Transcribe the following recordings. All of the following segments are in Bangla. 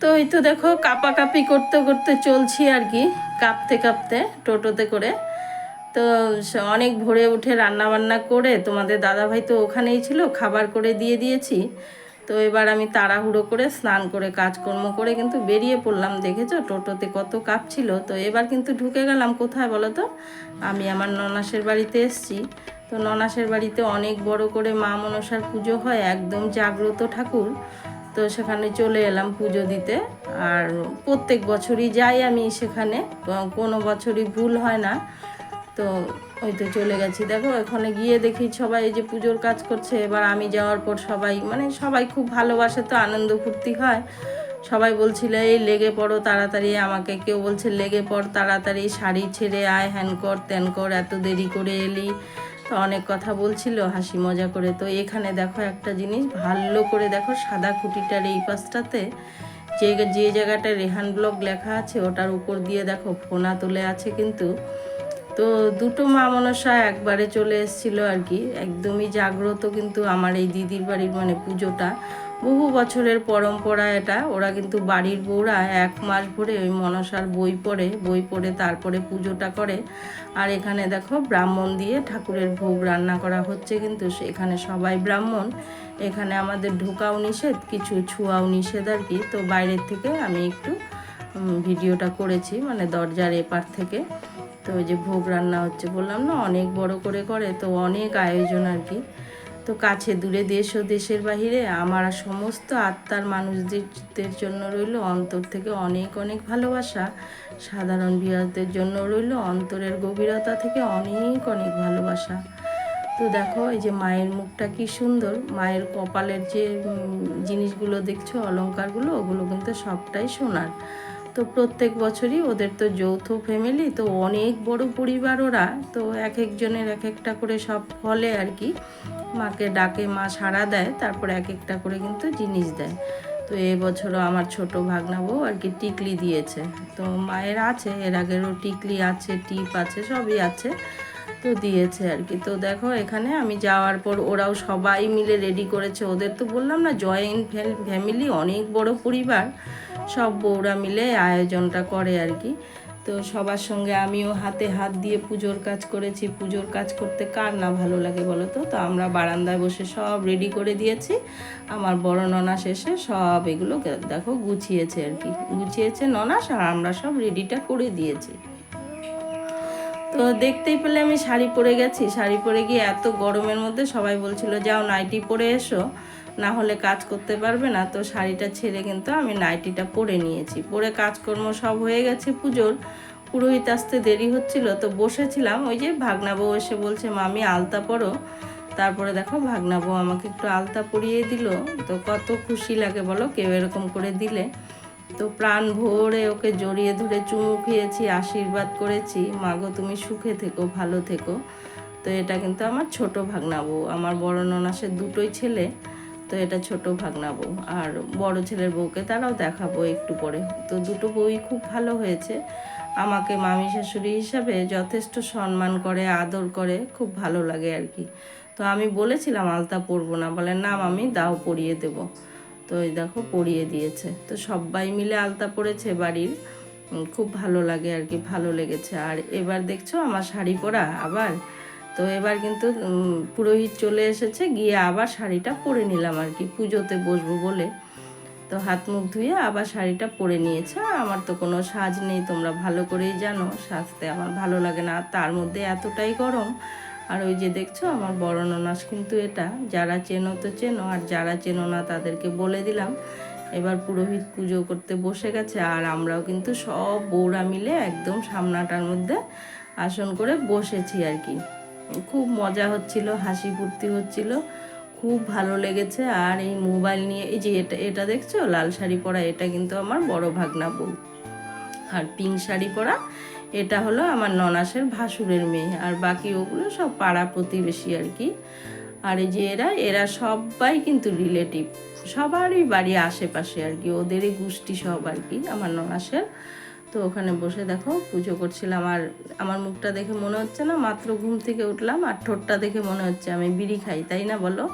তো এই তো দেখো কাপাকাপি করতে করতে চলছি আর কি, কাঁপতে কাঁপতে, টোটোতে করে। তো অনেক ভোরে উঠে রান্না বান্না করে, তোমাদের দাদাভাই তো ওখানেই ছিল, খাবার করে দিয়ে দিয়েছি। তো এবার আমি তাড়াহুড়ো করে স্নান করে, কাজকর্ম করে কিন্তু বেরিয়ে পড়লাম, দেখেছ? টোটোতে কত কাপ ছিল তো এবার কিন্তু ঢুকে গেলাম কোথায় বলো তো? আমি আমার ননাসের বাড়িতে এসছি। তো ননাসের বাড়িতে অনেক বড় করে মা মনসার পুজো হয়, একদম জাগ্রত ঠাকুর। তো সেখানে চলে এলাম পুজো দিতে। আর প্রত্যেক বছরই যাই আমি সেখানে কোনো বছরই ভুল হয় না। তো ওই তো চলে গেছি। দেখো, ওখানে গিয়ে দেখি সবাই এই যে পুজোর কাজ করছে। এবার আমি যাওয়ার পর সবাই মানে সবাই খুব ভালোবাসে তো, আনন্দ ফুর্তি হয়। সবাই বলছিল, এই লেগে পড়ো তাড়াতাড়ি। আমাকে কেউ বলছে, লেগে পড় তাড়াতাড়ি, শাড়ি ছেড়ে আয়, হ্যান কর, ত্যান কর, এত দেরি করে এলি। তো অনেক কথা বলছিল, হাসি মজা করে। তো এখানে দেখো একটা জিনিস, ভালো করে দেখো সাদা খুঁটিটার এই পাশটাতে, যে যে জায়গাটা রেহান ব্লক লেখা আছে, ওটার উপর দিয়ে দেখো ফোনা তুলে আছে কিন্তু। তো দুটো মা মনসা একবারে চলে এসেছিল আর কি। একদমই জাগ্রত কিন্তু আমার এই দিদির বাড়ির মানে পুজোটা। বহু বছরের পরম্পরা এটা। ওরা কিন্তু বাড়ির বউরা এক মাস ভরে ওই মনসার বই পড়ে বই পড়ে তারপরে পুজোটা করে। আর এখানে দেখো ব্রাহ্মণ দিয়ে ঠাকুরের ভোগ রান্না করা হচ্ছে কিন্তু এখানে সবাই ব্রাহ্মণ। এখানে আমাদের ঢোকাও নিষেধ, কিছু ছুঁয়াও নিষেধ আর কি। তো বাইরের থেকে আমি একটু ভিডিওটা করেছি মানে দরজার এপার থেকে। তো ওই যে ভোগ রান্না হচ্ছে বললাম না, অনেক বড় করে করে, তো অনেক আয়োজন আর কি। তো কাছে, দূরে দেশ ও দেশের বাহিরে আমার সমস্ত আত্মার মানুষদের জন্য রইল অন্তর থেকে অনেক অনেক ভালোবাসা। সাধারণ বিয়ারদের জন্য রইল অন্তরের গভীরতা থেকে অনেক অনেক ভালোবাসা। তো দেখো, এই যে মায়ের মুখটা কি সুন্দর। মায়ের কপালের যে জিনিসগুলো দেখছ অলঙ্কারগুলো ওগুলো কিন্তু সবটাই সোনার। তো প্রত্যেক বছরই ওদের তো যৌথ ফ্যামিলি তো অনেক বড় পরিবার ওরা, তো এক একজনের এক একটা করে সব ফলে আর কি। মাকে ডাকে, মা সাড়া দেয়, তারপর এক একটা করে কিন্তু জিনিস দেয়। তো এবছরও আমার ছোট ভাগনা বউ আর কি টিকলি দিয়েছে। তো মায়ের আছে, এর আগেরও টিকলি আছে, টিপ আছে, সবই আছে। তো দিয়েছে আর কি। তো দেখো এখানে আমি যাওয়ার পর ওরাও সবাই মিলে রেডি করেছে। ওদের তো বললাম না জয়েন্ট ফ্যামিলি অনেক বড় পরিবার। সব বউরা মিলে আয়োজনটা করে আর কি। তো সবার সঙ্গে আমিও হাতে হাত দিয়ে পুজোর কাজ করেছি। পুজোর কাজ করতে কার না ভালো লাগে বলো তো? তো আমরা বারান্দায় বসে সব রেডি করে দিয়েছি। আমার বড় ননাস এসে সব এগুলো দেখো গুছিয়েছে আর কি। গুছিয়েছে ননাস আর আমরা সব রেডিটা করে দিয়েছি। তো দেখতেই পেলে আমি শাড়ি পরে গেছি। শাড়ি পরে গিয়ে এত গরমের মধ্যে সবাই বলছিল, যাও নাইটি পরে এসো, না হলে কাজ করতে পারবে না। তো শাড়িটা ছেড়ে কিন্তু আমি নাইটিটা পরে নিয়েছি। পরে কাজকর্ম সব হয়ে গেছে পুজোর। পুরোহিত আসতে দেরি হচ্ছিল, তো বসেছিলাম। ওই যে ভাগনা বউ এসে বলছে, মামি, আলতা পরো। তারপরে দেখো ভাগনা বউ আমাকে একটু আলতা পরিয়ে দিল। তো কত খুশি লাগে বলো, কেউ এরকম করে দিলে। তো প্রাণ ভরে ওকে জড়িয়ে ধরে চুমু খেয়েছি, আশীর্বাদ করেছি। মাগো তুমি সুখে থেকো, ভালো থেকো। তো এটা কিন্তু আমার ছোট ভাগনা বউ। আমার বড় ননাসের দুটোই ছেলে, তো এটা ছোট ভাগনা বউ। আর বড় ছেলের বউকে তারাও দেখাবো একটু পরে। তো দুটো বউই খুব ভালো হয়েছে। আমাকে মামি শাশুড়ি হিসাবে যথেষ্ট সম্মান করে, আদর করে, খুব ভালো লাগে আর কি। তো আমি বলেছিলাম, আলতা পরবো না। বলে, না মামি, দাও পরিয়ে দেবো। তো এই দেখো পরিয়ে দিয়েছে। তো সবাই মিলে আলতা পরেছে বাড়ির। খুব ভালো লাগে আর কি, ভালো লেগেছে। আর এবার দেখছ আমার শাড়ি পরা আবার? তো এবার কিন্তু পুরোহিত চলে এসেছে, গিয়ে আবার শাড়িটা পরে নিলাম আর কি, পুজোতে বসবো বলে। তো হাত মুখ ধুয়ে আবার শাড়িটা পরে নিয়েছে। আর আমার তো কোনো সাজ নেই, তোমরা ভালো করেই জানো, সাজতে আমার ভালো লাগে না। আর তার মধ্যে এতটাই গরম আর ওই যে দেখছ আমার বড় ননাস কিন্তু এটা, যারা চেনো তো চেনো, আর যারা চেনো না তাদেরকে বলে দিলাম। এবার পুরোহিত পুজো করতে বসে গেছে, আর আমরাও কিন্তু সব বউরা মিলে একদম সামনাটার মধ্যে আসন করে বসেছি আর কি। খুব মজা হচ্ছিল, হাসি ফুর্তি হচ্ছিল, খুব ভালো লেগেছে। আর এই মোবাইল নিয়ে, এই যে এটা এটা দেখছ? লাল শাড়ি পরা, এটা কিন্তু আমার বড় ভাগনা বউ। আর পিঙ্ক শাড়ি পরা এটা হলো আমার ননাসের ভাসুরের মেয়ে, আর বাকি ওগুলো সব পাড়া প্রতিবেশী আর কি। আর এই যে এরা এরা সবাই কিন্তু রিলেটিভ সবারই বাড়ি আশেপাশে আর কি, ওদেরই গোষ্ঠী সব আর কি, আমার ননাসের। তো ওখানে বসে দেখো, পুজো করছিলাম, আর আমার মুখটা দেখে মনে হচ্ছে না, মাত্র ঘুম থেকে উঠলাম, আর ঠোঁটটা দেখে মনে হচ্ছে আমি বিড়ি খাই, তাই না বলো?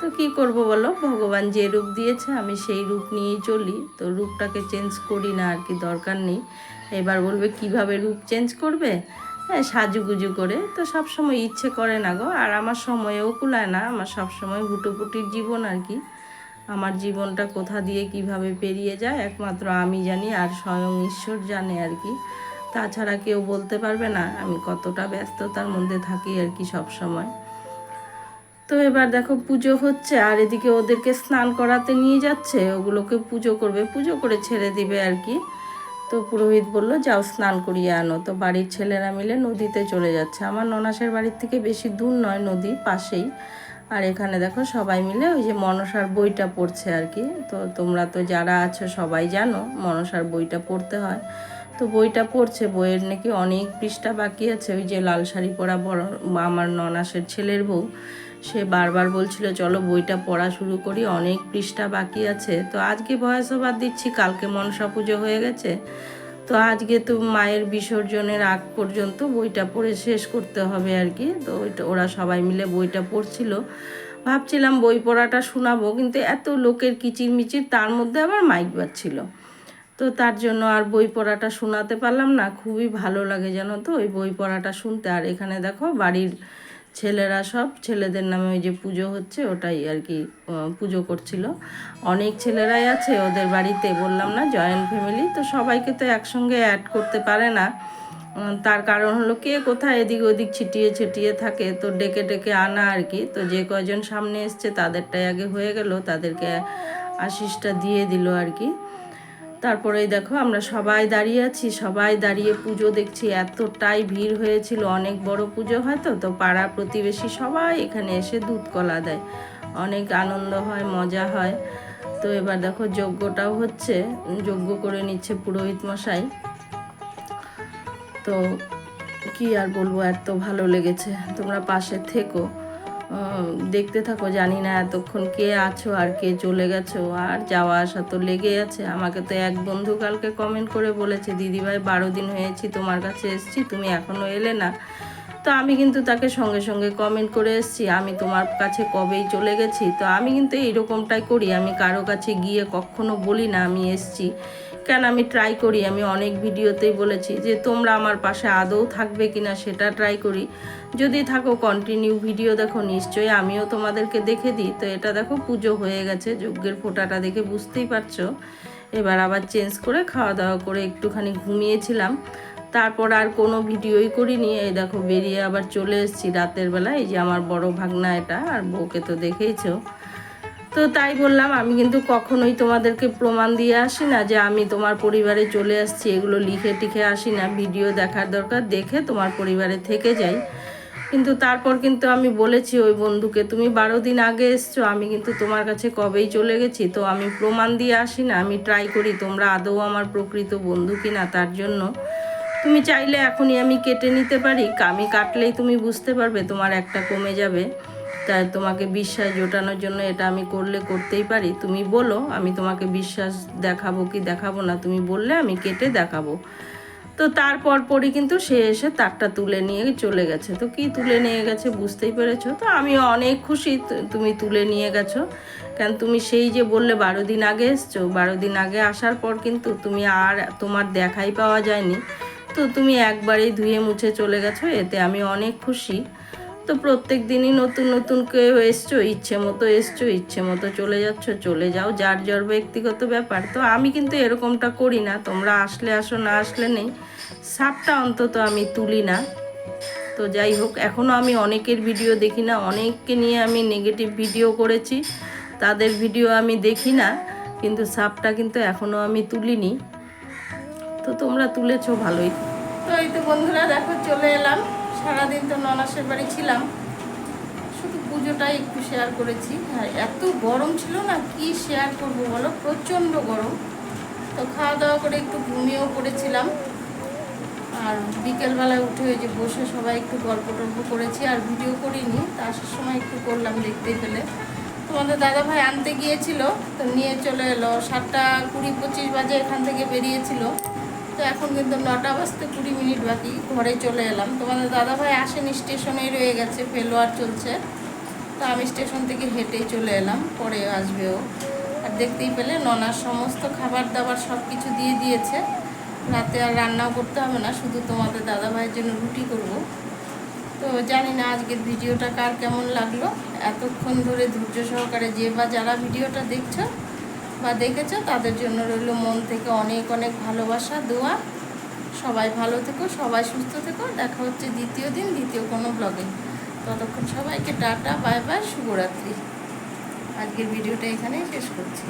তো কি করব বলো? ভগবান যে রূপ দিয়েছে, আমি সেই রূপ নিয়েই চলি, তো রূপটাকে চেঞ্জ করি না আর কি, দরকার নেই। এবার বলবে, কীভাবে রূপ চেঞ্জ করবে? হ্যাঁ সাজুগুজু করে। তো সব সময় ইচ্ছে করে না গো। আর আমার সময়েও কুলায় না। আমার সব সময় হুটোপুটির জীবন আর কি। আমার জীবনটা কোথা দিয়ে কীভাবে পেরিয়ে যায়, একমাত্র আমি জানি আর স্বয়ং ঈশ্বর জানে আর কি। তাছাড়া কেউ বলতে পারবে না। আমি কতটা ব্যস্ততার মধ্যে থাকি আর কি সব সময় তো এবার দেখো, পুজো হচ্ছে। আর এদিকে ওদেরকে স্নান করাতে নিয়ে যাচ্ছে। ওগুলোকে পুজো করবে। পুজো করে ছেড়ে দিবে আর কি। তো পুরোহিত বলল, যাও, স্নান করিয়ে আনো। তো বাড়ির ছেলেরা মিলে নদীতে চলে যাচ্ছে। আমার ননাসের বাড়ির থেকে বেশি দূর নয় নদী পাশেই। আর এখানে দেখো সবাই মিলে ওই যে মনসার বইটা পড়ছে আর কি। তো তোমরা তো যারা আছো সবাই জানো, মনসার বইটা পড়তে হয়। তো বইটা পড়ছে, বইয়ের নাকি অনেক পৃষ্ঠা বাকি আছে। ওই যে লাল শাড়ি পরা বড় আমার ননাসের ছেলের বউ, সে বারবার বলছিল, চলো বইটা পড়া শুরু করি, অনেক পৃষ্ঠা বাকি আছে। তো আজকে বয়স বাদ দিচ্ছি, কালকে মনসা পুজো হয়ে গেছে। তো আজকে তো মায়ের বিসর্জনের আগ পর্যন্ত বইটা পড়ে শেষ করতে হবে আর কি। তো ওইটা ওরা সবাই মিলে বইটা পড়ছিল। ভাবছিলাম বই পড়াটা শোনাবো, কিন্তু এত লোকের কিচিরমিচির, তার মধ্যে আবার মাইক বাজছিল। তো তার জন্য আর বই পড়াটা শোনাতে পারলাম না। খুবই ভালো লাগে জানো তো ওই বই পড়াটা শুনতে। আর এখানে দেখো বাড়ির ছেলেরা সব, ছেলেদের নামে ওই যে পুজো হচ্ছে ওটাই আর কি পুজো করছিল। অনেক ছেলেরাই আছে ওদের বাড়িতে, বললাম না জয়েন্ট ফ্যামিলি, তো সবাইকে তো একসঙ্গে অ্যাড করতে পারে না। তার কারণ হলো কে কোথায় এদিক ওদিক ছিটিয়ে ছিটিয়ে থাকে, তো ডেকে ডেকে আনা আর কি। তো যে কয়জন সামনে এসছে তাদেরটাই আগে হয়ে গেল, তাদেরকে আশিসটা দিয়ে দিল আর কি। তারপরে দেখো আমরা সবাই দাঁড়িয়ে আছি, সবাই দাঁড়িয়ে পুজো দেখছি। এতটাই ভিড় হয়েছিল, অনেক বড় পুজো হয় তো তো পাড়া প্রতিবেশী সবাই এখানে এসে দুধ কলা দেয়। অনেক আনন্দ হয়, মজা হয়। তো এবার দেখো যজ্ঞটাও হচ্ছে, যজ্ঞ করে নিচ্ছে পুরোহিত মশাই। তো কি আর বলব, এত ভালো লেগেছে। তোমরা পাশে থেকো। দেখতে থাকো, জানি না এতক্ষণ কে আছো আর কে চলে গেছো, আর যাওয়া আসা তো লেগে আছে। আমাকে তো এক বন্ধু কালকে কমেন্ট করে বলেছে, দিদিভাই, বারো দিন হয়েছি, তোমার কাছে এসেছি, তুমি এখনও এলে না। তো আমি কিন্তু তাকে সঙ্গে সঙ্গে কমেন্ট করে এসেছি, আমি তোমার কাছে কবেই চলে গেছি? তো আমি কিন্তু এইরকমটাই করি, আমি কারও কাছে গিয়ে কখনো বলি না, আমি এসেছি। কেন আমি ট্রাই করি? আমি অনেক ভিডিওতেই বলেছি যে তোমরা আমার পাশে আদৌ থাকবে কিনা সেটা ট্রাই করি। যদি থাকো কন্টিনিউ ভিডিও দেখো, নিশ্চয়ই আমিও তোমাদেরকে দেখে দিই। তো এটা দেখো, পুজো হয়ে গেছে, যজ্ঞের ফোঁটাটা দেখে বুঝতেই পারছ। এবার আবার চেঞ্জ করে খাওয়া দাওয়া করে একটুখানি ঘুমিয়েছিলাম। তারপর আর কোনো ভিডিওই করিনি। এই দেখো, বেরিয়ে আবার চলে এসেছি রাতের বেলা এই যে আমার বড় ভাগনা এটা, আর বউকে তো দেখেইছো। তো তাই বললাম, আমি কিন্তু কখনোই তোমাদেরকে প্রমাণ দিয়ে আসি না যে আমি তোমার পরিবারে চলে আসছি। এগুলো লিখে টিখে আসি না, ভিডিও দেখার দরকার, দেখে তোমার পরিবারে থেকে যাই। কিন্তু তারপর কিন্তু আমি বলেছি, ওই বন্ধুকে তুমি বারো দিন আগে এসছো, আমি কিন্তু তোমার কাছে কবেই চলে গেছি? তো আমি প্রমাণ দিয়ে আসি না, আমি ট্রাই করি তোমরা আদৌ আমার প্রকৃত বন্ধু কিনা তার জন্য। তুমি চাইলে এখনই আমি কেটে নিতে পারি, আমি কাটলেই তুমি বুঝতে পারবে তোমার একটা কমে যাবে। তোমাকে বিশ্বাস জোটানোর জন্য এটা আমি করলে করতেই পারি। তুমি বলো, আমি তোমাকে বিশ্বাস দেখাবো কি দেখাবো না? তুমি বললে আমি কেটে দেখাবো। তো তারপর পরই কিন্তু সে এসে তারটা তুলে নিয়ে চলে গেছে। তো কি তুলে নিয়ে গেছে বুঝতেই পেরেছ? তো আমি অনেক খুশি তুমি তুলে নিয়ে গেছো। কেন তুমি সেই যে বললে বারো দিন আগে এসছো, বারো দিন আগে আসার পর কিন্তু তুমি আর তোমার দেখাই পাওয়া যায়নি। তো তুমি একবারেই ধুয়ে মুছে চলে গেছো, এতে আমি অনেক খুশি। তো প্রত্যেক দিনই নতুন নতুন কেউ এসছো, ইচ্ছে মতো এসছো, ইচ্ছে মতো চলে যাচ্ছ, চলে যাও, যার যার ব্যক্তিগত ব্যাপার। তো আমি কিন্তু এরকমটা করি না, তোমরা আসলে আসো, না আসলে নেই। সাপটা অন্তত আমি তুলি না। তো যাই হোক এখনও আমি অনেকের ভিডিও দেখি না, অনেককে নিয়ে আমি নেগেটিভ ভিডিও করেছি, তাদের ভিডিও আমি দেখি না, কিন্তু সাপটা কিন্তু এখনও আমি তুলিনি। তো তোমরা তুলেছো, ভালোই। তো এই তো বন্ধুরা, দেখো, চলে এলাম। সারাদিন তো ননাসের বাড়ি ছিলাম। শুধু পুজোটাই একটু শেয়ার করেছি। আর এত গরম ছিল না, কি শেয়ার করব বলো? প্রচণ্ড গরম। তো খাওয়া দাওয়া করে একটু ঘুমিয়েও পড়েছিলাম। আর বিকেলবেলায় উঠে ওই যে বসে সবাই একটু গল্প টল্প করেছি, আর ভিডিও করিনি। তা আসার সময় একটু করলাম দেখতে পেলে। তোমাদের দাদা ভাই আনতে গিয়েছিল, তো নিয়ে চলে এলো। সাতটা কুড়ি পঁচিশ বাজে এখান থেকে বেরিয়েছিল। তো এখন কিন্তু নটা বাজতে কুড়ি মিনিট বাকি, ঘরে চলে এলাম। তোমাদের দাদা ভাই আসেনি, স্টেশনেই রয়ে গেছে, ফেলোয়ার চলছে। তো আমি স্টেশন থেকে হেঁটেই চলে এলাম, পরে আসবেও আর দেখতেই পেলে ননার সমস্ত খাবার দাবার সব কিছু দিয়ে দিয়েছে। রাতে আর রান্নাও করতে হবে না, শুধু তোমাদের দাদা ভাইয়ের জন্য রুটি করব। তো জানি না আজকের ভিডিওটা কার কেমন লাগল। এতক্ষণ ধরে ধৈর্য সহকারে যে বা যারা ভিডিওটা দেখছ বা দেখেছ? তাদের জন্য রইল মন থেকে অনেক অনেক ভালোবাসা, দোয়া। সবাই ভালো থেকো, সবাই সুস্থ থেকো। দেখা হচ্ছে দ্বিতীয় দিন, দ্বিতীয় কোনো ব্লগে ততক্ষণ সবাইকে টাটা, বাই বাই, শুভরাত্রি। আজকের ভিডিওটা এখানেই শেষ করছি।